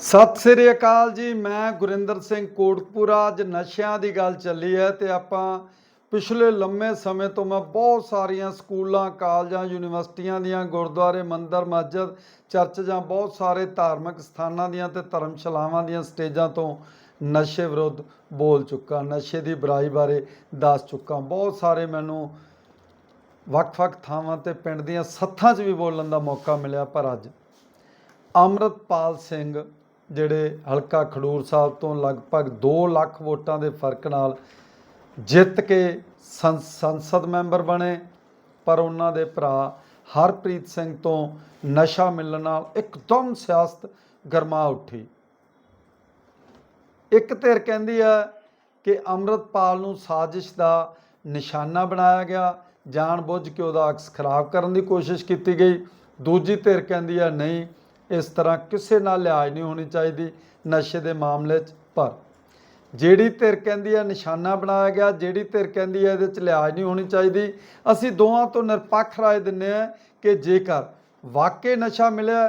ਸਤਿ ਸ੍ਰੀ ਅਕਾਲ ਜੀ, ਮੈਂ ਗੁਰਿੰਦਰ ਸਿੰਘ ਕੋਟਕਪੂਰਾ। ਅੱਜ ਨਸ਼ਿਆਂ ਦੀ ਗੱਲ ਚੱਲੀ ਹੈ ਤੇ ਆਪਾਂ ਪਿਛਲੇ ਲੰਮੇ ਸਮੇਂ ਤੋਂ ਮੈਂ ਬਹੁਤ ਸਾਰੀਆਂ ਸਕੂਲਾਂ, ਕਾਲਜਾਂ, ਯੂਨੀਵਰਸਿਟੀਆਂ ਦੀਆਂ, ਗੁਰਦੁਆਰੇ, ਮੰਦਰ, ਮਸਜਿਦ, ਚਰਚ ਜਾਂ ਬਹੁਤ ਸਾਰੇ ਧਾਰਮਿਕ ਸਥਾਨਾਂ ਦੀਆਂ ਤੇ ਧਰਮਸ਼ਾਲਾਵਾਂ ਦੀਆਂ ਸਟੇਜਾਂ ਤੋਂ ਨਸ਼ੇ ਵਿਰੁੱਧ ਬੋਲ ਚੁੱਕਾ। ਨਸ਼ੇ ਦੀ ਬੁਰਾਈ ਬਾਰੇ ਦੱਸ ਚੁੱਕਾ। ਬਹੁਤ ਸਾਰੇ ਮੈਨੂੰ ਵੱਖ-ਵੱਖ ਥਾਵਾਂ ਤੇ ਪਿੰਡ ਦੀਆਂ ਸੱਥਾਂ 'ਚ ਵੀ ਬੋਲਣ ਦਾ ਮੌਕਾ ਮਿਲਿਆ, ਪਰ ਅੱਜ ਅੰਮ੍ਰਿਤਪਾਲ ਸਿੰਘ ਜਿਹੜੇ ਹਲਕਾ ਖਡੂਰ ਸਾਹਿਬ ਤੋਂ ਲਗਭਗ 2 ਲੱਖ ਵੋਟਾਂ ਦੇ ਫ਼ਰਕ ਨਾਲ ਜਿੱਤ ਕੇ ਸੰ- ਸੰਸਦ ਮੈਂਬਰ ਬਣੇ, ਪਰ ਉਹਨਾਂ ਦੇ ਭਰਾ ਹਰਪ੍ਰੀਤ ਸਿੰਘ ਤੋਂ ਨਸ਼ਾ ਮਿਲਣ ਨਾਲ ਇੱਕਦਮ ਸਿਆਸਤ ਗਰਮਾ ਉੱਠੀ। ਇੱਕ ਧਿਰ ਕਹਿੰਦੀ ਹੈ ਕਿ ਅੰਮ੍ਰਿਤਪਾਲ ਨੂੰ ਸਾਜ਼ਿਸ਼ ਦਾ ਨਿਸ਼ਾਨਾ ਬਣਾਇਆ ਗਿਆ, ਜਾਣਬੁੱਝ ਕੇ ਉਹਦਾ ਅਕਸ ਖਰਾਬ ਕਰਨ ਦੀ ਕੋਸ਼ਿਸ਼ ਕੀਤੀ ਗਈ। ਦੂਜੀ ਧਿਰ ਕਹਿੰਦੀ ਹੈ, ਨਹੀਂ ਇਸ ਤਰ੍ਹਾਂ ਕਿਸੇ ਨਾਲ ਲਿਆਜ਼ ਨਹੀਂ ਹੋਣੀ ਚਾਹੀਦੀ ਨਸ਼ੇ ਦੇ ਮਾਮਲੇ 'ਚ ਪਰ। ਜਿਹੜੀ ਧਿਰ ਕਹਿੰਦੀ ਹੈ ਨਿਸ਼ਾਨਾ ਬਣਾਇਆ ਗਿਆ, ਜਿਹੜੀ ਧਿਰ ਕਹਿੰਦੀ ਹੈ ਇਹਦੇ 'ਚ ਲਿਆਜ਼ ਨਹੀਂ ਹੋਣੀ ਚਾਹੀਦੀ, ਅਸੀਂ ਦੋਵਾਂ ਤੋਂ ਨਿਰਪੱਖ ਰਾਏ ਦਿੰਨੇ ਆ ਕਿ ਜੇਕਰ ਵਾਕਈ ਨਸ਼ਾ ਮਿਲਿਆ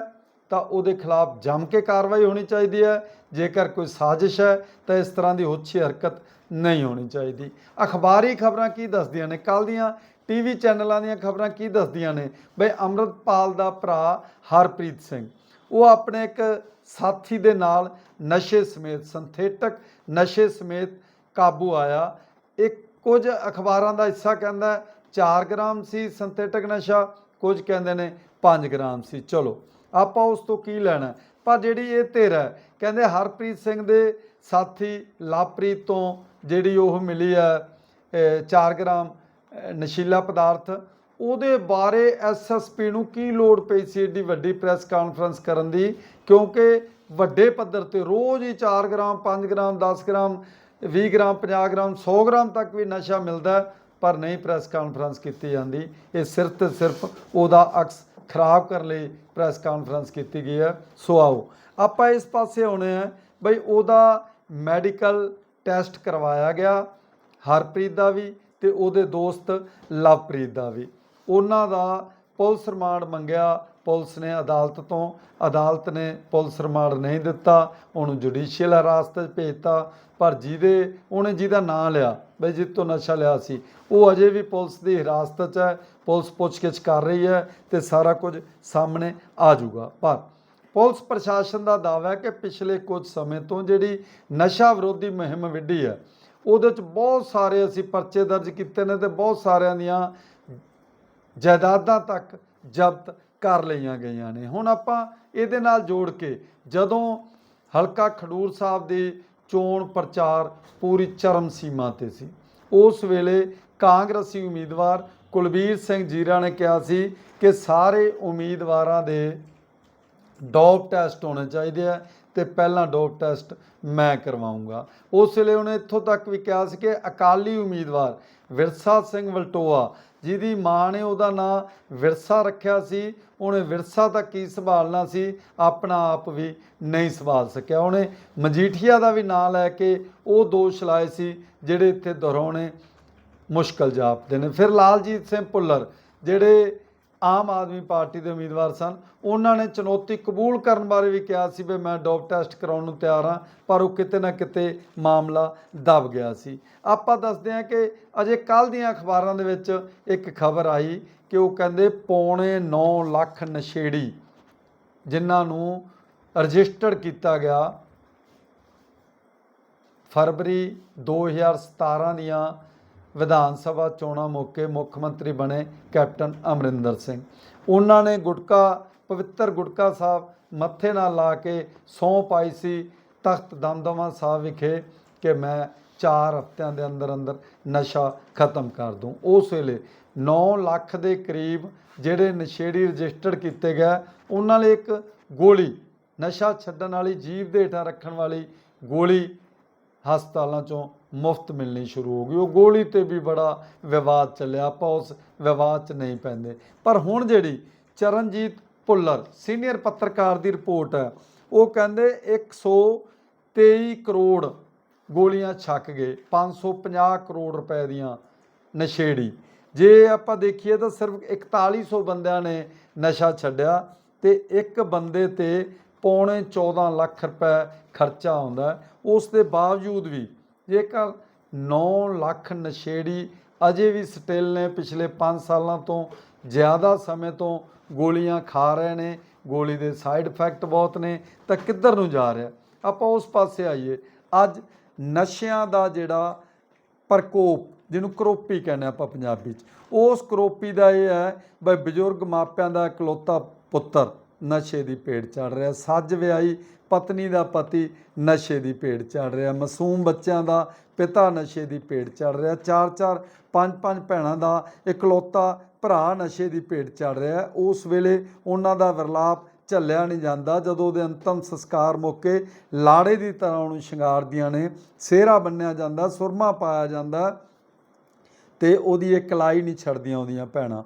ਤਾਂ ਉਹਦੇ ਖਿਲਾਫ ਜੰਮ ਕੇ ਕਾਰਵਾਈ ਹੋਣੀ ਚਾਹੀਦੀ ਹੈ, ਜੇਕਰ ਕੋਈ ਸਾਜ਼ਿਸ਼ ਹੈ ਤਾਂ ਇਸ ਤਰ੍ਹਾਂ ਦੀ ਉੱਚੀ ਹਰਕਤ ਨਹੀਂ ਹੋਣੀ ਚਾਹੀਦੀ। ਅਖਬਾਰੀ ਖਬਰਾਂ ਕੀ ਦੱਸਦੀਆਂ ਨੇ? ਕੱਲ ਦੀਆਂ ਟੀਵੀ ਚੈਨਲਾਂ ਦੀਆਂ ਖਬਰਾਂ ਕੀ ਦੱਸਦੀਆਂ ਨੇ? ਬਈ ਅੰਮ੍ਰਿਤਪਾਲ ਦਾ ਭਰਾ ਹਰਪ੍ਰੀਤ ਸਿੰਘ। ਉਹ ਆਪਣੇ ਇੱਕ ਸਾਥੀ ਦੇ ਨਾਲ ਨਸ਼ੇ ਸਮੇਤ ਸਿੰਥੈਟਿਕ, ਨਸ਼ੇ ਸਮੇਤ ਕਾਬੂ ਆਇਆ। ਇੱਕ ਕੁਝ ਅਖਬਾਰਾਂ ਦਾ ਹਿੱਸਾ ਕਹਿੰਦਾ 4 ਗ੍ਰਾਮ ਸੀ ਸਿੰਥੈਟਿਕ ਨਸ਼ਾ, ਕੁਝ ਕਹਿੰਦੇ ਨੇ 5 ਗ੍ਰਾਮ ਸੀ। ਚਲੋ, ਆਪਾਂ ਉਸ ਤੋਂ ਕੀ ਲੈਣਾ ਪਰ ਜਿਹੜੀ ਇਹ ਧਿਰ ਹੈ, ਕਹਿੰਦੇ ਹਰਪ੍ਰੀਤ ਸਿੰਘ ਦੇ ਸਾਥੀ ਲਵਪ੍ਰੀਤ ਤੋਂ ਜਿਹੜੀ ਉਹ ਮਿਲੀ ਹੈ 4 ਗ੍ਰਾਮ ਨਸ਼ੀਲਾ ਪਦਾਰਥ ਉਹਦੇ ਬਾਰੇ ਐਸਐਸਪੀ ਨੂੰ ਕੀ ਲੋੜ ਪਈ ਸੀ ਏਡੀ ਵੱਡੀ ਪ੍ਰੈਸ ਕਾਨਫਰੰਸ ਕਰਨ ਦੀ? ਕਿਉਂਕਿ ਵੱਡੇ ਪੱਧਰ ਤੇ ਰੋਜ਼ ਹੀ 4 gram 5 gram 10 gram 20 gram 50 gram 100 gram ਤੱਕ ਵੀ ਨਸ਼ਾ ਮਿਲਦਾ ਪਰ ਨਹੀਂ ਪ੍ਰੈਸ ਕਾਨਫਰੰਸ ਕੀਤੀ ਜਾਂਦੀ। ਇਹ ਸਿਰਫ ਤੇ ਸਿਰਫ ਉਹਦਾ ਅਕਸ ਖਰਾਬ ਕਰਨ ਲਈ ਪ੍ਰੈਸ ਕਾਨਫਰੰਸ ਕੀਤੀ ਗਈ ਹੈ। ਸੋ ਆਓ, ਆਪਾਂ ਇਸ ਪਾਸੇ ਆਉਣੇ ਆ ਬਈ ਉਹਦਾ ਮੈਡੀਕਲ ਟੈਸਟ ਕਰਵਾਇਆ ਗਿਆ, ਹਰਪ੍ਰੀਤ ਦਾ ਵੀ ਤੇ ਉਹਦੇ ਦੋਸਤ ਲਵਪ੍ਰੀਤ ਦਾ ਵੀ। ਉਹਨਾਂ ਦਾ ਪੁਲਿਸ ਰਿਮਾਂਡ ਮੰਗਿਆ। ਪੁਲਿਸ ਨੇ ਅਦਾਲਤ ਤੋਂ, ਅਦਾਲਤ ਨੇ ਪੁਲਿਸ ਰਿਮਾਂਡ ਨਹੀਂ ਦਿੱਤਾ। ਉਹਨੂੰ ਜੁਡੀਸ਼ੀਅਲ ਹਿਰਾਸਤ 'ਚ ਭੇਜਤਾ, ਪਰ ਜਿਹਦੇ, ਉਹਨੇ ਜਿਹਦਾ ਨਾਂ ਲਿਆ, ਬਈ ਜਿਹ ਤੋਂ ਨਸ਼ਾ ਲਿਆ ਸੀ, ਉਹ ਅਜੇ ਵੀ ਪੁਲਿਸ ਦੀ ਹਿਰਾਸਤ 'ਚ ਹੈ, ਪੁਲਿਸ ਪੁੱਛਗਿੱਛ ਕਰ ਰਹੀ ਹੈ ਤੇ ਸਾਰਾ ਕੁਝ ਸਾਹਮਣੇ ਆ ਜਾਊਗਾ। ਪਰ ਪੁਲਿਸ ਪ੍ਰਸ਼ਾਸਨ ਦਾ ਦਾਅਵਾ ਹੈ ਕਿ ਪਿਛਲੇ ਕੁਝ ਸਮੇਂ ਤੋਂ ਜਿਹੜੀ ਨਸ਼ਾ ਵਿਰੋਧੀ ਮੁਹਿੰਮ ਵਿੱਢੀ ਹੈ, ਉਹਦੇ 'ਚ ਬਹੁਤ ਸਾਰੇ ਅਸੀਂ ਪਰਚੇ ਦਰਜ ਕੀਤੇ ਨੇ ਤੇ ਬਹੁਤ ਸਾਰਿਆਂ ਦੀਆਂ ਜਾਇਦਾਦਾਂ ਤੱਕ ਜ਼ਬਤ ਕਰ ਲਈਆਂ ਗਈਆਂ ਨੇ। ਹੁਣ ਆਪਾਂ ਇਹਦੇ ਨਾਲ ਜੋੜ ਕੇ ਜਦੋਂ ਹਲਕਾ ਖਡੂਰ ਸਾਹਿਬ ਦੇ ਚੋਣ ਪ੍ਰਚਾਰ ਪੂਰੀ ਚਰਮ ਸੀਮਾ ਤੇ ਸੀ, ਉਸ ਵੇਲੇ ਕਾਂਗਰਸੀ ਉਮੀਦਵਾਰ ਕੁਲਬੀਰ ਸਿੰਘ ਜੀਰਾ ਨੇ ਕਿਹਾ ਸੀ ਕਿ ਸਾਰੇ ਉਮੀਦਵਾਰਾਂ ਦੇ ਡੋਪ ਟੈਸਟ ਹੋਣੇ ਚਾਹੀਦੇ ਆ। ਤੇ ਪਹਿਲਾਂ ਡੋਪ ਟੈਸਟ ਮੈਂ ਕਰਵਾਉਂਗਾ। ਉਸ ਵੇਲੇ ਉਹਨੇ ਇੱਥੋਂ ਤੱਕ ਵੀ ਕਿਹਾ ਸੀ ਕਿ ਅਕਾਲੀ ਉਮੀਦਵਾਰ ਵਿਰਸਾ ਸਿੰਘ ਵਲਟੋਆ, ਜਿਹਦੀ ਮਾਂ ਨੇ ਉਹਦਾ ਨਾਂ ਵਿਰਸਾ ਰੱਖਿਆ ਸੀ, ਉਹਨੇ ਵਿਰਸਾ ਤਾਂ ਕੀ ਸੰਭਾਲਣਾ ਸੀ, ਆਪਣਾ ਆਪ ਵੀ ਨਹੀਂ ਸੰਭਾਲ ਸਕਿਆ। ਉਹਨੇ ਮਜੀਠੀਆ ਦਾ ਵੀ ਨਾਂ ਲੈ ਕੇ ਉਹ ਦੋਸ਼ ਲਾਏ ਸੀ, ਜਿਹੜੇ ਇੱਥੇ ਦੁਹਰਾਉਣੇ ਮੁਸ਼ਕਲ ਜਾਪਦੇ ਨੇ। ਫਿਰ ਲਾਲਜੀਤ ਸਿੰਘ ਭੁੱਲਰ, ਜਿਹੜੇ ਆਮ ਆਦਮੀ ਪਾਰਟੀ ਦੇ ਉਮੀਦਵਾਰ ਸਨ। ਉਹਨਾਂ ਨੇ ਚੁਣੌਤੀ ਕਬੂਲ ਕਰਨ ਬਾਰੇ ਵੀ ਕਿਹਾ ਸੀ ਵੀ ਮੈਂ ਡੋਪ ਟੈਸਟ ਕਰਾਉਣ ਨੂੰ ਤਿਆਰ ਹਾਂ, ਪਰ ਉਹ ਕਿਤੇ ਨਾ ਕਿਤੇ ਮਾਮਲਾ ਦਬ ਗਿਆ ਸੀ। ਆਪਾਂ ਦੱਸਦੇ ਹਾਂ ਕਿ ਅਜੇ ਕੱਲ ਦੀਆਂ ਅਖਬਾਰਾਂ ਦੇ ਵਿੱਚ ਇੱਕ ਖਬਰ ਆਈ ਕਿ ਉਹ ਕਹਿੰਦੇ ਪੌਣੇ 9 ਲੱਖ ਨਸ਼ੇੜੀ ਜਿਨ੍ਹਾਂ ਨੂੰ ਰਜਿਸਟਰਡ ਕੀਤਾ ਗਿਆ ਫਰਵਰੀ 2017 ਦੀਆਂ ਵਿਧਾਨ ਸਭਾ ਚੋਣਾਂ ਮੌਕੇ ਮੁੱਖ ਮੰਤਰੀ ਬਣੇ ਕੈਪਟਨ ਅਮਰਿੰਦਰ ਸਿੰਘ। ਉਹਨਾਂ ਨੇ ਗੁਟਕਾ, ਪਵਿੱਤਰ ਗੁਟਕਾ ਸਾਹਿਬ ਮੱਥੇ ਨਾਲ ਲਾ ਕੇ ਸਹੁੰ ਪਾਈ ਸੀ। ਤਖਤ ਦਮਦਮਾ ਸਾਹਿਬ ਵਿਖੇ ਕਿ ਮੈਂ 4 ਹਫ਼ਤਿਆਂ ਦੇ ਅੰਦਰ ਅੰਦਰ ਨਸ਼ਾ ਖਤਮ ਕਰ ਦੂੰ। ਉਸ ਵੇਲੇ 9 ਲੱਖ ਦੇ ਕਰੀਬ ਜਿਹੜੇ ਨਸ਼ੇੜੀ ਰਜਿਸਟਰਡ ਕੀਤੇ ਗਏ, ਉਹਨਾਂ ਲਈ ਇੱਕ ਗੋਲੀ, ਨਸ਼ਾ ਛੱਡਣ ਵਾਲੀ, ਜੀਵ ਦੇ ਹੇਠਾਂ ਰੱਖਣ ਵਾਲੀ ਗੋਲੀ ਹਸਪਤਾਲਾਂ ਚੋਂ ਮੁਫਤ ਮਿਲਣੀ ਸ਼ੁਰੂ ਹੋ ਗਈ। ਉਹ ਗੋਲੀ ਤੇ ਵੀ ਬੜਾ ਵਿਵਾਦ ਚੱਲਿਆ। ਆਪਾਂ ਉਸ ਵਿਵਾਦ 'ਚ ਨਹੀਂ ਪੈਂਦੇ। ਪਰ ਹੁਣ ਜਿਹੜੀ ਚਰਨਜੀਤ ਭੁੱਲਰ, ਸੀਨੀਅਰ ਪੱਤਰਕਾਰ ਦੀ ਰਿਪੋਰਟ ਹੈ, ਉਹ ਕਹਿੰਦੇ 123 ਕਰੋੜ ਗੋਲੀਆਂ ਛੱਕ ਗਏ। 550 ਕਰੋੜ ਰੁਪਏ ਦੀਆਂ ਨਸ਼ੇੜੀ। ਜੇ ਆਪਾਂ ਦੇਖੀਏ ਤਾਂ ਸਿਰਫ 4100 ਬੰਦਿਆਂ ਨੇ ਨਸ਼ਾ ਛੱਡਿਆ ਤੇ ਇੱਕ ਬੰਦੇ ਤੇ ਪੌਣੇ 14 ਲੱਖ ਰੁਪਏ ਖਰਚਾ ਆਉਂਦਾ। ਉਸ ਦੇ ਬਾਵਜੂਦ ਵੀ ਜੇਕਰ 9 ਲੱਖ ਨਸ਼ੇੜੀ ਅਜੇ ਵੀ ਸਟਿਲ ਨੇ, ਪਿਛਲੇ 5 ਸਾਲਾਂ ਤੋਂ ਜ਼ਿਆਦਾ ਸਮੇਂ ਤੋਂ ਗੋਲੀਆਂ ਖਾ ਰਹੇ ਨੇ, ਗੋਲੀ ਦੇ ਸਾਈਡ ਇਫੈਕਟ ਬਹੁਤ ਨੇ, ਤਾਂ ਕਿੱਧਰ ਨੂੰ ਜਾ ਰਿਹਾ? ਆਪਾਂ ਉਸ ਪਾਸੇ ਆਈਏ। ਅੱਜ ਨਸ਼ਿਆਂ ਦਾ ਜਿਹੜਾ ਪ੍ਰਕੋਪ, ਜਿਹਨੂੰ ਕਰੋਪੀ ਕਹਿੰਦੇ ਆਪਾਂ ਪੰਜਾਬੀ 'ਚ, ਉਸ ਕਰੋਪੀ ਦਾ ਇਹ ਹੈ, ਬਈ ਬਜ਼ੁਰਗ ਮਾਪਿਆਂ ਦਾ ਇਕਲੌਤਾ ਪੁੱਤਰ ਨਸ਼ੇ ਦੀ ਭੇਟ ਚੜ ਰਿਹਾ। ਸੱਜ ਵਿਆਹੀ ਪਤਨੀ ਦਾ ਪਤੀ ਨਸ਼ੇ ਦੀ ਭੇਟ ਚੜ ਰਿਹਾ। ਮਾਸੂਮ ਬੱਚਿਆਂ ਦਾ ਪਿਤਾ ਨਸ਼ੇ ਦੀ ਭੇਟ ਚੜ ਰਿਹਾ। ਚਾਰ ਚਾਰ ਪੰਜ ਪੰਜ ਭੈਣਾਂ ਦਾ ਇਕਲੌਤਾ ਭਰਾ ਨਸ਼ੇ ਦੀ ਭੇਟ ਚੜ ਰਿਹਾ। ਉਸ ਵੇਲੇ ਉਹਨਾਂ ਦਾ ਵਿਰਲਾਪ ਝੱਲਿਆ ਨਹੀਂ ਜਾਂਦਾ। ਜਦੋਂ ਉਹਦੇ ਅੰਤਮ ਸੰਸਕਾਰ ਮੌਕੇ ਲਾੜੇ ਦੀ ਤਰ੍ਹਾਂ ਉਹਨੂੰ ਸ਼ਿੰਗਾਰਦੀਆਂ ਨੇ ਸਿਹਰਾ ਬੰਨਿਆ ਜਾਂਦਾ, ਸੁਰਮਾ ਪਾਇਆ ਜਾਂਦਾ ਤੇ ਉਹਦੀ ਇਕਲਾਈ ਨਹੀਂ ਛੱਡਦੀਆਂ ਉਹਦੀਆਂ ਭੈਣਾਂ।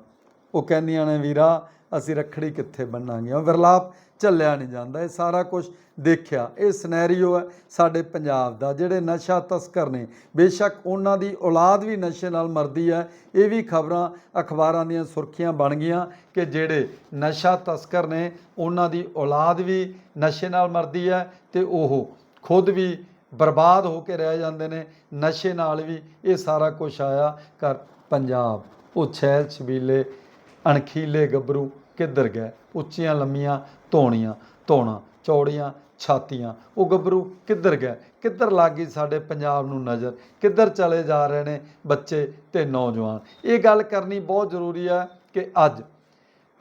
ਉਹ ਕਹਿੰਦੀਆਂ ਨੇ, ਵੀਰਾ, ਅਸੀਂ ਰੱਖੜੀ ਕਿੱਥੇ ਬੰਨਾਂਗੇ? ਉਹ ਵਿਰਲਾਪ ਝੱਲਿਆ ਨਹੀਂ ਜਾਂਦਾ। ਇਹ ਸਾਰਾ ਕੁਝ ਦੇਖਿਆ। ਇਹ ਸਿਨੈਰੀਓ ਹੈ ਸਾਡੇ ਪੰਜਾਬ ਦਾ। ਜਿਹੜੇ ਨਸ਼ਾ ਤਸਕਰ ਨੇ, ਬੇਸ਼ੱਕ ਉਹਨਾਂ ਦੀ ਔਲਾਦ ਵੀ ਨਸ਼ੇ ਨਾਲ ਮਰਦੀ ਹੈ। ਇਹ ਵੀ ਖਬਰਾਂ ਅਖਬਾਰਾਂ ਦੀਆਂ ਸੁਰਖੀਆਂ ਬਣ ਗਈਆਂ ਕਿ ਜਿਹੜੇ ਨਸ਼ਾ ਤਸਕਰ ਨੇ, ਉਹਨਾਂ ਦੀ ਔਲਾਦ ਵੀ ਨਸ਼ੇ ਨਾਲ ਮਰਦੀ ਹੈ ਤੇ ਉਹ ਖੁਦ ਵੀ ਬਰਬਾਦ ਹੋ ਕੇ ਰਹਿ ਜਾਂਦੇ ਨੇ। ਨਸ਼ੇ ਨਾਲ ਵੀ ਇਹ ਸਾਰਾ ਕੁਝ ਆਇਆ ਕਰ ਪੰਜਾਬ। ਉਹ ਛੈਲ ਛਬੀਲੇ ਅਣਖੀਲੇ ਗੱਭਰੂ ਕਿੱਧਰ ਗਏ? ਉੱਚੀਆਂ, ਲੰਮੀਆਂ, ਧੋਣੀਆਂ, ਧੋਣਾ, ਚੌੜੀਆਂ, ਛਾਤੀਆਂ। ਉਹ ਗੱਭਰੂ ਕਿੱਧਰ ਗਏ? ਕਿੱਧਰ ਲੱਗ ਗਈ ਸਾਡੇ ਪੰਜਾਬ ਨੂੰ ਨਜ਼ਰ? ਕਿੱਧਰ ਚਲੇ ਜਾ ਰਹੇ ਨੇ ਬੱਚੇ ਤੇ ਨੌਜਵਾਨ? ਇਹ ਗੱਲ ਕਰਨੀ ਬਹੁਤ ਜ਼ਰੂਰੀ ਹੈ ਕਿ ਅੱਜ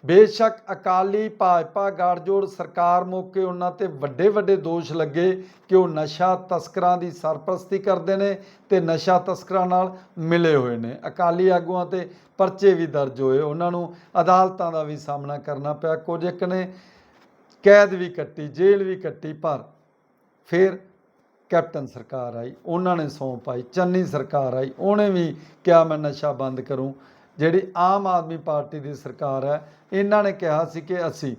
ਬੇਸ਼ੱਕ ਅਕਾਲੀ ਭਾਜਪਾ ਗੜਜੋੜ ਸਰਕਾਰ ਮੌਕੇ ਉਹਨਾਂ ਤੇ ਵੱਡੇ ਵੱਡੇ ਦੋਸ਼ ਲੱਗੇ ਕਿ ਉਹ ਨਸ਼ਾ ਤਸਕਰਾਂ ਦੀ ਸਰਪ੍ਰਸਤੀ ਕਰਦੇ ਨੇ ਤੇ ਨਸ਼ਾ ਤਸਕਰਾਂ ਨਾਲ ਮਿਲੇ ਹੋਏ ਨੇ। ਅਕਾਲੀ ਆਗੂਆਂ ਤੇ ਪਰਚੇ ਵੀ ਦਰਜ ਹੋਏ। ਉਹਨਾਂ ਨੂੰ ਅਦਾਲਤਾਂ ਦਾ ਵੀ ਸਾਹਮਣਾ ਕਰਨਾ ਪਿਆ। ਕੁਝ ਇੱਕ ਨੇ ਕੈਦ ਵੀ ਕੱਟੀ, ਜੇਲ੍ਹ ਵੀ ਕੱਟੀ, ਪਰ ਫਿਰ ਕੈਪਟਨ ਸਰਕਾਰ ਆਈ। ਉਹਨਾਂ ਨੇ ਸਹੁੰ ਪਾਈ ਚੰਨੀ ਸਰਕਾਰ ਆਈ। ਉਹਨੇ ਵੀ ਕਿਹਾ, ਮੈਂ ਨਸ਼ਾ ਬੰਦ ਕਰੂੰ। ਜਿਹੜੀ ਆਮ ਆਦਮੀ ਪਾਰਟੀ ਦੀ ਸਰਕਾਰ ਹੈ, ਇਹਨਾਂ ਨੇ ਕਿਹਾ ਸੀ ਕਿ ਅਸੀਂ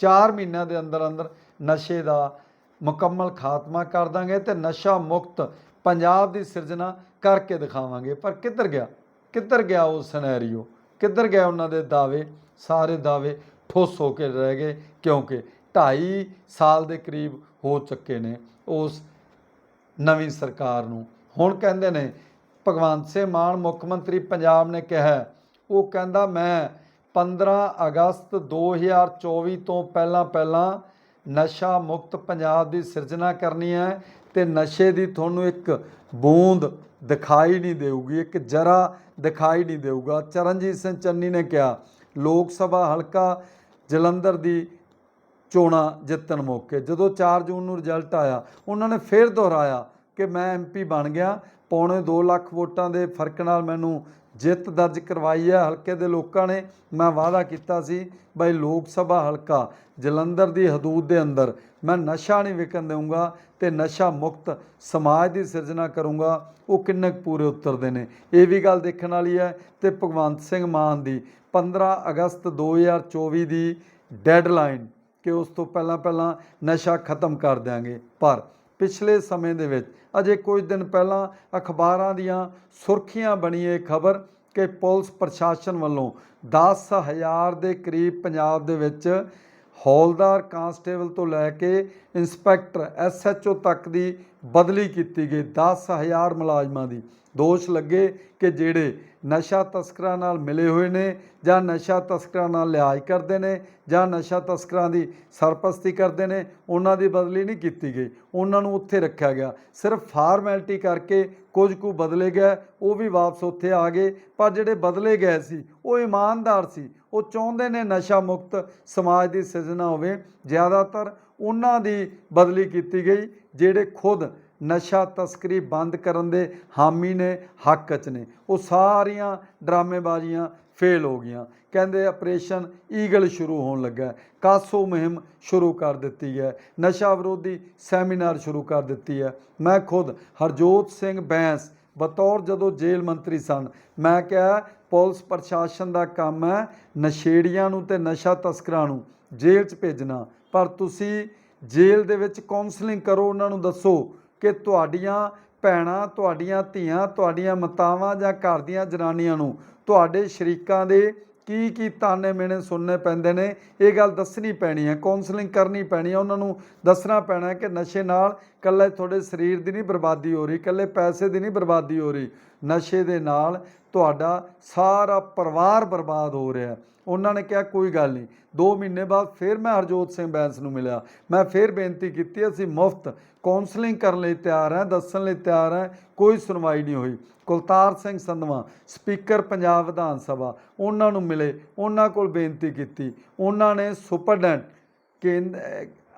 4 ਮਹੀਨਿਆਂ ਦੇ ਅੰਦਰ ਅੰਦਰ ਨਸ਼ੇ ਦਾ ਮੁਕੰਮਲ ਖਾਤਮਾ ਕਰ ਦਾਂਗੇ ਤੇ ਨਸ਼ਾ ਮੁਕਤ ਪੰਜਾਬ ਦੀ ਸਿਰਜਣਾ ਕਰਕੇ ਦਿਖਾਵਾਂਗੇ। ਪਰ ਕਿੱਧਰ ਗਿਆ? ਕਿੱਧਰ ਗਿਆ ਉਹ ਸਿਨੈਰੀਓ ਕਿੱਧਰ ਗਿਆ ਉਹਨਾਂ ਦੇ ਦਾਅਵੇ? ਸਾਰੇ ਦਾਅਵੇ ਠੋਸ ਹੋ ਕੇ ਰਹਿ ਗਏ ਕਿਉਂਕਿ 2.5 ਸਾਲ ਦੇ ਕਰੀਬ ਹੋ ਚੁੱਕੇ ਨੇ ਉਸ ਨਵੀਂ ਸਰਕਾਰ ਨੂੰ। ਹੁਣ ਕਹਿੰਦੇ ਨੇ, ਭਗਵੰਤ ਸਿੰਘ ਮਾਨ ਮੁੱਖ ਮੰਤਰੀ ਪੰਜਾਬ ਨੇ ਕਿਹਾ ਉਹ ਕਹਿੰਦਾ, ਮੈਂ 15 ਅਗਸਤ 2024 ਤੋਂ ਪਹਿਲਾਂ ਪਹਿਲਾਂ ਨਸ਼ਾ ਮੁਕਤ ਪੰਜਾਬ ਦੀ ਸਿਰਜਣਾ ਕਰਨੀ ਹੈ ਤੇ ਨਸ਼ੇ ਦੀ ਤੁਹਾਨੂੰ ਇੱਕ ਬੂੰਦ ਦਿਖਾਈ ਨਹੀਂ ਦੇਊਗੀ, ਇੱਕ ਜਰਾ ਦਿਖਾਈ ਨਹੀਂ ਦੇਊਗਾ। ਚਰਨਜੀਤ ਸਿੰਘ ਚੰਨੀ ਨੇ ਕਿਹਾ, ਲੋਕ ਸਭਾ ਹਲਕਾ ਜਲੰਧਰ ਦੀ ਚੋਣਾਂ ਜਿੱਤਣ ਮੌਕੇ। ਜਦੋਂ 4 ਜੂਨ ਨੂੰ ਰਿਜ਼ਲਟ ਆਇਆ, ਉਹਨਾਂ ਨੇ ਫੇਰ ਦੁਹਰਾਇਆ ਕਿ ਮੈਂ ਐਮਪੀ ਬਣ ਗਿਆ, ਪੌਣੇ 2 ਲੱਖ ਵੋਟਾਂ ਦੇ ਫ਼ਰਕ ਨਾਲ ਮੈਨੂੰ ਜਿੱਤ ਦਰਜ ਕਰਵਾਈ ਹੈ। ਹਲਕੇ ਦੇ ਲੋਕਾਂ ਨੇ ਮੈਂ ਵਾਅਦਾ ਕੀਤਾ ਸੀ, ਬਈ ਲੋਕ ਸਭਾ ਹਲਕਾ ਜਲੰਧਰ ਦੀ ਹਦੂਦ ਦੇ ਅੰਦਰ ਮੈਂ ਨਸ਼ਾ ਨਹੀਂ ਵਿਕਣ ਦੇਵਾਂਗਾ ਤੇ ਨਸ਼ਾ ਮੁਕਤ ਸਮਾਜ ਦੀ ਸਿਰਜਣਾ ਕਰੂੰਗਾ। ਉਹ ਕਿੰਨੇ ਕੁ ਪੂਰੇ ਉਤਰਦੇ ਨੇ। ਇਹ ਵੀ ਗੱਲ ਦੇਖਣ ਵਾਲੀ ਹੈ ਤੇ ਭਗਵੰਤ ਸਿੰਘ ਮਾਨ ਦੀ 15 ਅਗਸਤ 2024 ਦੀ ਡੈਡਲਾਈਨ ਕਿ ਉਸ ਤੋਂ ਪਹਿਲਾਂ ਪਹਿਲਾਂ ਨਸ਼ਾ ਖਤਮ ਕਰ ਦਿਆਂਗੇ। ਪਰ ਪਿਛਲੇ ਸਮੇਂ ਦੇ ਵਿੱਚ। ਅਜੇ ਕੁਝ ਦਿਨ ਪਹਿਲਾਂ ਅਖਬਾਰਾਂ ਦੀਆਂ ਸੁਰਖੀਆਂ ਬਣੀ ਇਹ ਖਬਰ ਕਿ ਪੁਲਿਸ ਪ੍ਰਸ਼ਾਸਨ ਵੱਲੋਂ 10000 ਦੇ ਕਰੀਬ ਪੰਜਾਬ ਦੇ ਵਿੱਚ ਹੌਲਦਾਰ ਕਾਂਸਟੇਬਲ ਤੋਂ ਲੈ ਕੇ ਇੰਸਪੈਕਟਰ ਐਸਐਚਓ ਤੱਕ ਦੀ ਬਦਲੀ ਕੀਤੀ ਗਈ। 10000 ਮੁਲਾਜ਼ਮਾਂ ਦੀ। ਦੋਸ਼ ਲੱਗੇ ਕਿ ਜਿਹੜੇ ਨਸ਼ਾ ਤਸਕਰਾਂ ਨਾਲ ਮਿਲੇ ਹੋਏ ਨੇ ਜਾਂ ਨਸ਼ਾ ਤਸਕਰਾਂ ਨਾਲ ਲਿਆਜ ਕਰਦੇ ਨੇ ਜਾਂ ਨਸ਼ਾ ਤਸਕਰਾਂ ਦੀ ਸਰਪ੍ਰਸਤੀ ਕਰਦੇ ਨੇ, ਉਹਨਾਂ ਦੀ ਬਦਲੀ ਨਹੀਂ ਕੀਤੀ ਗਈ। ਉਹਨਾਂ ਨੂੰ ਉੱਥੇ ਰੱਖਿਆ ਗਿਆ। ਸਿਰਫ ਫਾਰਮੈਲਿਟੀ ਕਰਕੇ ਕੁਝ ਕੁ ਬਦਲੇ ਗਏ, ਉਹ ਵੀ ਵਾਪਸ ਉੱਥੇ ਆ ਗਏ। ਪਰ ਜਿਹੜੇ ਬਦਲੇ ਗਏ ਸੀ, ਉਹ ਇਮਾਨਦਾਰ ਸੀ। ਉਹ ਚਾਹੁੰਦੇ ਨੇ ਨਸ਼ਾ ਮੁਕਤ ਸਮਾਜ ਦੀ ਸਿਰਜਣਾ ਹੋਵੇ। ਜ਼ਿਆਦਾਤਰ ਉਹਨਾਂ ਦੀ ਬਦਲੀ ਕੀਤੀ ਗਈ, ਜਿਹੜੇ ਖੁਦ ਨਸ਼ਾ ਤਸਕਰੀ ਬੰਦ ਕਰਨ ਦੇ ਹਾਮੀ ਨੇ, ਹੱਕ 'ਚ ਨੇ। ਉਹ ਸਾਰੀਆਂ ਡਰਾਮੇਬਾਜ਼ੀਆਂ ਫੇਲ ਹੋ ਗਈਆਂ। ਕਹਿੰਦੇ ਆਪਰੇਸ਼ਨ ਈਗਲ ਸ਼ੁਰੂ ਹੋਣ ਲੱਗਾ ਕਾਸੋ ਮੁਹਿੰਮ ਸ਼ੁਰੂ ਕਰ ਦਿੱਤੀ ਹੈ। ਨਸ਼ਾ ਵਿਰੋਧੀ ਸੈਮੀਨਾਰ ਸ਼ੁਰੂ ਕਰ ਦਿੱਤੀ ਹੈ। ਮੈਂ ਖੁਦ ਹਰਜੋਤ ਸਿੰਘ ਬੈਂਸ, ਬਤੌਰ ਜਦੋਂ ਜੇਲ੍ਹ ਮੰਤਰੀ ਸਨ, ਮੈਂ ਕਿਹਾ, ਪੁਲਿਸ ਪ੍ਰਸ਼ਾਸਨ ਦਾ ਕੰਮ ਹੈ ਨਸ਼ੇੜੀਆਂ ਨੂੰ ਤੇ ਨਸ਼ਾ ਤਸਕਰਾਂ ਨੂੰ ਜੇਲ੍ਹ 'ਚ ਭੇਜਣਾ। ਪਰ ਤੁਸੀਂ ਜੇਲ੍ਹ ਦੇ ਵਿੱਚ ਕਾਉਂਸਲਿੰਗ ਕਰੋ, ਉਹਨਾਂ ਨੂੰ ਦੱਸੋ ਕਿ ਤੁਹਾਡੀਆਂ ਭੈਣਾਂ, ਤੁਹਾਡੀਆਂ ਧੀਆਂ, ਤੁਹਾਡੀਆਂ ਮਾਤਾਵਾਂ ਜਾਂ ਘਰ ਦੀਆਂ ਜਨਾਨੀਆਂ ਨੂੰ ਤੁਹਾਡੇ ਸ਼ਰੀਕਾਂ ਦੇ ਕੀ ਕੀ ਤਾਨੇ ਮੇਣੇ ਸੁਣਨੇ ਪੈਂਦੇ ਨੇ? ਇਹ ਗੱਲ ਦੱਸਣੀ ਪੈਣੀ ਹੈ ਕਾਉਂਸਲਿੰਗ ਕਰਨੀ ਪੈਣੀ ਹੈ। ਉਹਨਾਂ ਨੂੰ ਦੱਸਣਾ ਪੈਣਾ ਕਿ ਨਸ਼ੇ ਨਾਲ ਇਕੱਲੇ ਤੁਹਾਡੇ ਸਰੀਰ ਦੀ ਨਹੀਂ ਬਰਬਾਦੀ ਹੋ ਰਹੀ ਇਕੱਲੇ ਪੈਸੇ ਦੀ ਨਹੀਂ ਬਰਬਾਦੀ ਹੋ ਰਹੀ, ਨਸ਼ੇ ਦੇ ਨਾਲ ਤੁਹਾਡਾ ਸਾਰਾ ਪਰਿਵਾਰ ਬਰਬਾਦ ਹੋ ਰਿਹਾ। ਉਹਨਾਂ ਨੇ ਕਿਹਾ, ਕੋਈ ਗੱਲ ਨਹੀਂ। 2 ਮਹੀਨੇ ਬਾਅਦ ਫਿਰ ਮੈਂ ਹਰਜੋਤ ਸਿੰਘ ਬੈਂਸ ਨੂੰ ਮਿਲਿਆ। ਮੈਂ ਫਿਰ ਬੇਨਤੀ ਕੀਤੀ, ਅਸੀਂ ਮੁਫਤ ਕਾਉਂਸਲਿੰਗ ਕਰਨ ਲਈ ਤਿਆਰ ਹਾਂ, ਦੱਸਣ ਲਈ ਤਿਆਰ ਹਾਂ, ਕੋਈ ਸੁਣਵਾਈ ਨਹੀਂ ਹੋਈ। ਕੁਲਤਾਰ ਸਿੰਘ ਸੰਧਵਾ, ਸਪੀਕਰ ਪੰਜਾਬ ਵਿਧਾਨ ਸਭਾ, ਉਹਨਾਂ ਨੂੰ ਮਿਲੇ, ਉਹਨਾਂ ਕੋਲ ਬੇਨਤੀ ਕੀਤੀ। ਉਹਨਾਂ ਨੇ ਸੁਪਰਡੈਂਟ ਕੇਂਦ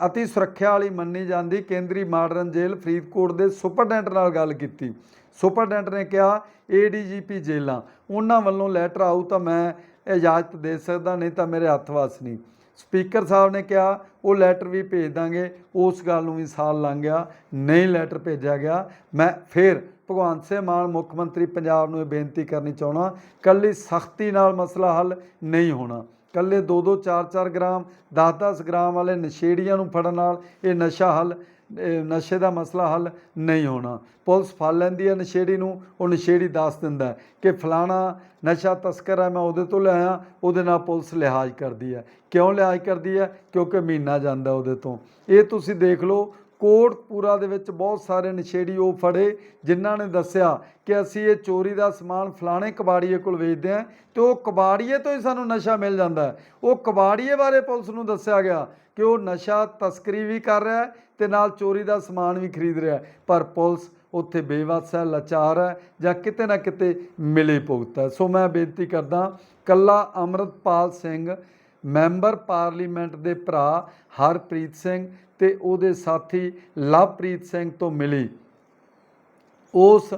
ਅਤੀ ਸੁਰੱਖਿਆ ਵਾਲੀ ਮੰਨੀ ਜਾਂਦੀ। ਕੇਂਦਰੀ ਮਾਡਰਨ ਜੇਲ੍ਹ ਫਰੀਦਕੋਟ ਦੇ ਸੁਪਰਡੈਂਟ ਨਾਲ ਗੱਲ ਕੀਤੀ। ਸੁਪਰਡੈਂਟ ਨੇ ਕਿਹਾ ਏਡੀਜੀਪੀ ਜੇਲ੍ਹਾਂ, ਉਹਨਾਂ ਵੱਲੋਂ ਲੈਟਰ ਆਊ ਤਾਂ ਮੈਂ ਇਜਾਜ਼ਤ ਦੇ ਸਕਦਾ, ਨਹੀਂ ਤਾਂ ਮੇਰੇ ਹੱਥ ਵਾਸ ਨਹੀਂ। ਸਪੀਕਰ ਸਾਹਿਬ ਨੇ ਕਿਹਾ, ਉਹ ਲੈਟਰ ਵੀ ਭੇਜ ਦਾਂਗੇ, ਉਸ ਗੱਲ ਨੂੰ ਵੀ ਸਾਲ ਲੰਘ ਗਿਆ, ਨਹੀਂ ਲੈਟਰ ਭੇਜਿਆ ਗਿਆ। ਮੈਂ ਫਿਰ ਭਗਵੰਤ ਸਿੰਘ ਮਾਨ, ਮੁੱਖ ਮੰਤਰੀ ਪੰਜਾਬ ਨੂੰ ਇਹ ਬੇਨਤੀ ਕਰਨੀ ਚਾਹਣਾ ਕੱਲੀ ਸਖਤੀ ਨਾਲ ਮਸਲਾ ਹੱਲ ਨਹੀਂ ਹੋਣਾ। ਕੱਲੇ 2-2 4-4 ਗ੍ਰਾਮ 10-10 ਗ੍ਰਾਮ ਵਾਲੇ ਨਸ਼ੇੜੀਆਂ ਨੂੰ ਫੜਨ ਨਾਲ ਇਹ ਨਸ਼ਾ ਹੱਲ ਨਸ਼ੇ ਦਾ ਮਸਲਾ ਹੱਲ ਨਹੀਂ ਹੋਣਾ। ਪੁਲਿਸ ਫੜ ਲੈਂਦੀ ਹੈ ਨਸ਼ੇੜੀ ਨੂੰ, ਉਹ ਨਸ਼ੇੜੀ ਦੱਸ ਦਿੰਦਾ ਕਿ ਫਲਾਣਾ ਨਸ਼ਾ ਤਸਕਰ ਹੈ, ਮੈਂ ਉਹਦੇ ਤੋਂ ਲਿਆਇਆ ਉਹਦੇ ਨਾਲ ਪੁਲਿਸ ਲਿਹਾਜ਼ ਕਰਦੀ ਹੈ। ਕਿਉਂ ਲਿਹਾਜ਼ ਕਰਦੀ ਹੈ? ਕਿਉਂਕਿ ਮਹੀਨਾ ਜਾਂਦਾ ਉਹਦੇ ਤੋਂ। ਇਹ ਤੁਸੀਂ ਦੇਖ ਲਓ ਕੋਟਪੂਰਾ ਦੇ ਵਿੱਚ ਬਹੁਤ ਸਾਰੇ ਨਸ਼ੇੜੀ ਉਹ ਫੜੇ, ਜਿਨ੍ਹਾਂ ਨੇ ਦੱਸਿਆ ਕਿ ਅਸੀਂ ਇਹ ਚੋਰੀ ਦਾ ਸਮਾਨ ਫਲਾਣੇ ਕਬਾੜੀਏ ਕੋਲ ਵੇਚਦੇ ਹਾਂ ਤੇ ਉਹ ਕਬਾੜੀਏ ਤੋਂ ਹੀ ਸਾਨੂੰ ਨਸ਼ਾ ਮਿਲ ਜਾਂਦਾ ਉਹ ਕਬਾੜੀਏ ਬਾਰੇ ਪੁਲਿਸ ਨੂੰ ਦੱਸਿਆ ਗਿਆ ਕਿ ਉਹ ਨਸ਼ਾ ਤਸਕਰੀ ਵੀ ਕਰ ਰਿਹਾ ਹੈ ਤੇ ਨਾਲ ਚੋਰੀ ਦਾ ਸਮਾਨ ਵੀ ਖਰੀਦ ਰਿਹਾ ਪਰ ਪੁਲਿਸ ਉੱਥੇ ਬੇਵੱਸ ਹੈ, ਲਾਚਾਰ ਹੈ ਜਾਂ ਕਿਤੇ ਨਾ ਕਿਤੇ ਮਿਲੀ ਭੁਗਤ ਹੈ। ਸੋ ਮੈਂ ਬੇਨਤੀ ਕਰਦਾ, ਕੱਲਾ ਅਮਰਤਪਾਲ ਸਿੰਘ ਮੈਂਬਰ ਪਾਰਲੀਮੈਂਟ ਦੇ ਭਰਾ ਹਰਪ੍ਰੀਤ ਸਿੰਘ ਤੇ ਉਹਦੇ ਸਾਥੀ ਲਵਪ੍ਰੀਤ ਸਿੰਘ ਤੋਂ ਮਿਲੀ। ਉਸ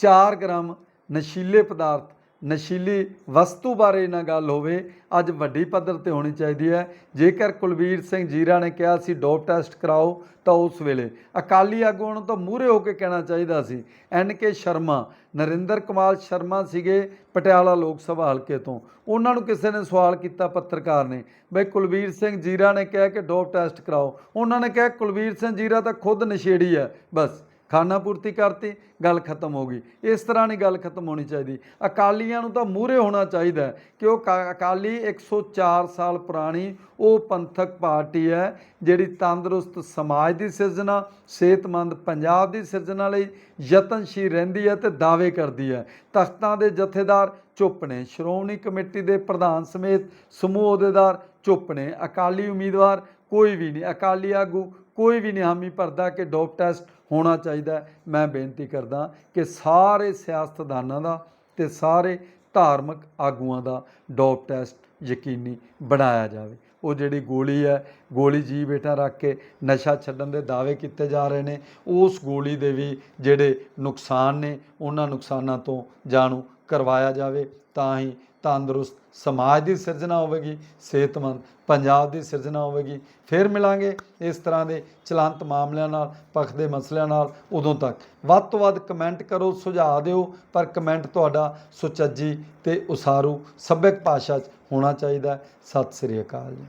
4 ਗ੍ਰਾਮ ਨਸ਼ੀਲੇ ਪਦਾਰਥ ਨਸ਼ੀਲੀ ਵਸਤੂ ਬਾਰੇ ਨਾ ਗੱਲ ਹੋਵੇ, ਅੱਜ ਵੱਡੀ ਪੱਧਰ ਤੇ ਹੋਣੀ ਚਾਹੀਦੀ ਹੈ। ਜੇਕਰ ਕੁਲਵੀਰ ਸਿੰਘ ਜੀਰਾ ਨੇ ਕਿਹਾ ਸੀ, ਡੋਪ ਟੈਸਟ ਕਰਾਓ ਤਾਂ ਉਸ ਵੇਲੇ ਅਕਾਲੀ ਆਗੂਆਂ ਨੂੰ ਤਾਂ ਮੂਹਰੇ ਹੋ ਕੇ ਕਹਿਣਾ ਚਾਹੀਦਾ ਸੀ। ਐਨ ਕੇ ਸ਼ਰਮਾ, ਨਰਿੰਦਰ ਕੁਮਾਰ ਸ਼ਰਮਾ ਸੀਗੇ ਪਟਿਆਲਾ ਲੋਕ ਸਭਾ ਹਲਕੇ ਤੋਂ। ਉਹਨਾਂ ਨੂੰ ਕਿਸੇ ਨੇ ਸਵਾਲ ਕੀਤਾ, ਪੱਤਰਕਾਰ ਨੇ। ਬਈ ਕੁਲਵੀਰ ਸਿੰਘ ਜੀਰਾ ਨੇ ਕਿਹਾ ਕਿ ਡੋਪ ਟੈਸਟ ਕਰਾਓ। ਉਹਨਾਂ ਨੇ ਕਿਹਾ, ਕੁਲਵੀਰ ਸਿੰਘ ਜੀਰਾ ਤਾਂ ਖੁਦ ਨਸ਼ੇੜੀ ਹੈ, ਬਸ। ਖਾਨਾ ਪੂਰਤੀ ਕਰਤੀ, ਗੱਲ ਖਤਮ ਹੋ ਗਈ। ਇਸ ਤਰ੍ਹਾਂ ਨਹੀਂ ਗੱਲ ਖਤਮ ਹੋਣੀ ਚਾਹੀਦੀ। ਅਕਾਲੀਆਂ ਨੂੰ ਤਾਂ ਮੂਹਰੇ ਹੋਣਾ ਚਾਹੀਦਾ ਕਿ ਉਹ ਕਾ- ਅਕਾਲੀ 104 ਸਾਲ ਪੁਰਾਣੀ ਉਹ ਪੰਥਕ ਪਾਰਟੀ ਹੈ, ਜਿਹੜੀ ਤੰਦਰੁਸਤ ਸਮਾਜ ਦੀ ਸਿਰਜਣਾ, ਸਿਹਤਮੰਦ ਪੰਜਾਬ ਦੀ ਸਿਰਜਣਾ ਲਈ ਯਤਨਸ਼ੀਲ ਰਹਿੰਦੀ ਹੈ ਤੇ ਦਾਅਵੇ ਕਰਦੀ ਹੈ। ਤਖਤਾਂ ਦੇ ਜਥੇਦਾਰ ਚੁੱਪ ਨੇ। ਸ਼੍ਰੋਮਣੀ ਕਮੇਟੀ ਦੇ ਪ੍ਰਧਾਨ ਸਮੇਤ ਸਮੂਹ ਅਹੁਦੇਦਾਰ ਚੁੱਪ ਨੇ। ਅਕਾਲੀ ਉਮੀਦਵਾਰ ਕੋਈ ਵੀ ਨਹੀਂ। ਅਕਾਲੀ ਆਗੂ ਕੋਈ ਵੀ ਨਹੀਂ। ਹਾਮੀ ਭਰਦਾ ਕਿ ਡੋਪ ਟੈਸਟ ਹੋਣਾ ਚਾਹੀਦਾ ਮੈਂ ਬੇਨਤੀ ਕਰਦਾ ਕਿ ਸਾਰੇ ਸਿਆਸਤਦਾਨਾਂ ਦਾ ਤੇ ਸਾਰੇ ਧਾਰਮਿਕ ਆਗੂਆਂ ਦਾ ਡੋਪ ਟੈਸਟ ਯਕੀਨੀ ਬਣਾਇਆ ਜਾਵੇ। ਉਹ ਜਿਹੜੀ ਗੋਲੀ ਹੈ, ਗੋਲੀ ਜੀ ਬੇਟਾ ਰੱਖ ਕੇ ਨਸ਼ਾ ਛੱਡਣ ਦੇ ਦਾਅਵੇ ਕੀਤੇ ਜਾ ਰਹੇ ਨੇ, ਉਸ ਗੋਲੀ ਦੇ ਵੀ ਜਿਹੜੇ ਨੁਕਸਾਨ ਨੇ, ਉਹਨਾਂ ਨੁਕਸਾਨਾਂ ਤੋਂ ਜਾਣੂ ਕਰਵਾਇਆ ਜਾਵੇ, ਤਾਂ ਹੀ ਤੰਦਰੁਸਤ ਸਮਾਜ ਦੀ ਸਿਰਜਣਾ ਹੋਵੇਗੀ, ਸਿਹਤਮੰਦ ਪੰਜਾਬ ਦੀ ਸਿਰਜਣਾ ਹੋਵੇਗੀ। ਫਿਰ ਮਿਲਾਂਗੇ ਇਸ ਤਰ੍ਹਾਂ ਦੇ ਚਲੰਤ ਮਾਮਲਿਆਂ ਨਾਲ, ਪੱਖ ਦੇ ਮਸਲਿਆਂ ਨਾਲ ਉਦੋਂ ਤੱਕ। ਵੱਧ ਤੋਂ ਵੱਧ ਕਮੈਂਟ ਕਰੋ, ਸੁਝਾਅ ਦਿਓ, ਪਰ ਕਮੈਂਟ ਤੁਹਾਡਾ ਸੁਚੱਜੀ ਤੇ ਉਸਾਰੂ ਸੱਭਿਅਕ ਭਾਸ਼ਾ 'ਚ ਹੋਣਾ ਚਾਹੀਦਾ। ਸਤਿ ਸ੍ਰੀ ਅਕਾਲ ਜੀ।